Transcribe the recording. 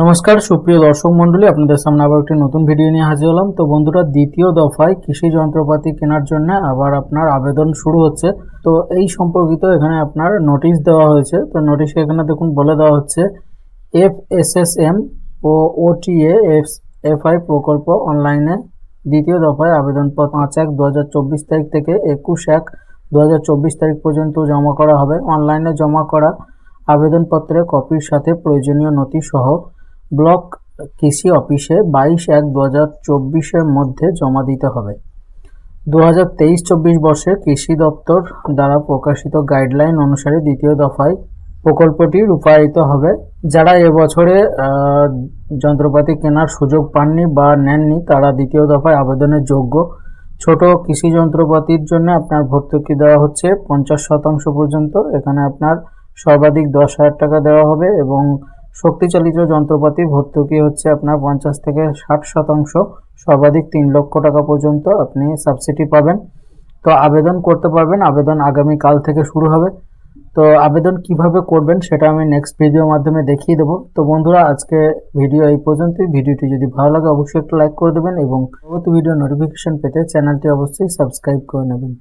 নমস্কার, সুপ্রিয় দর্শক মণ্ডলী, আপনাদের সামনে আবার একটি নতুন ভিডিও নিয়ে হাজির হলাম। তো বন্ধুরা, দ্বিতীয় দফায় কৃষি যন্ত্রপাতি কেনার জন্য আবার আপনার আবেদন শুরু হচ্ছে। তো এই সম্পর্কিত এখানে আপনার নোটিশ দেওয়া হয়েছে। তো নোটিশে এখানে দেখুন, বলে দেওয়া হচ্ছে এফ এস এস এম ও ওটিএ এফ এফআই প্রকল্প অনলাইনে দ্বিতীয় দফায় আবেদনপত্র পাঁচ এক দু তারিখ থেকে একুশ এক দু তারিখ পর্যন্ত জমা করা হবে। অনলাইনে জমা করা আবেদনপত্রের কপির সাথে প্রয়োজনীয় নথি সহ ব্লক কৃষি অফিসে বাইশ এক দু হাজার চব্বিশের মধ্যে জমা দিতে হবে। দু হাজার তেইশ চব্বিশ বর্ষে কৃষি দপ্তর দ্বারা প্রকাশিত গাইডলাইন অনুসারে দ্বিতীয় দফায় প্রকল্পটি রূপায়িত হবে। যারা এবছরে যন্ত্রপাতি কেনার সুযোগ পাননি বা নেননি, তারা দ্বিতীয় দফায় আবেদনের যোগ্য। ছোট কৃষি যন্ত্রপাতির জন্য আপনার ভর্তুকি দেওয়া হচ্ছে পঞ্চাশ শতাংশ পর্যন্ত। এখানে আপনার সর্বাধিক দশ হাজার টাকা দেওয়া হবে এবং শক্তিচালিত যন্ত্রপাতি ভর্তুকি হচ্ছে আপনার পঞ্চাশ থেকে ষাট শতাংশ। সর্বাধিক তিন লক্ষ টাকা পর্যন্ত আপনি সাবসিডি পাবেন। তো আবেদন করতে পারবেন। আবেদন আগামী কাল থেকে শুরু হবে। তো আবেদন কীভাবে করবেন সেটা আমি নেক্সট ভিডিওর মাধ্যমে দেখিয়ে দেবো। তো বন্ধুরা, আজকে ভিডিও এই পর্যন্তই। ভিডিওটি যদি ভালো লাগে, অবশ্যই একটা লাইক করে দেবেন এবং পরবর্তী ভিডিও নোটিফিকেশন পেতে চ্যানেলটি অবশ্যই সাবস্ক্রাইব করে নেবেন।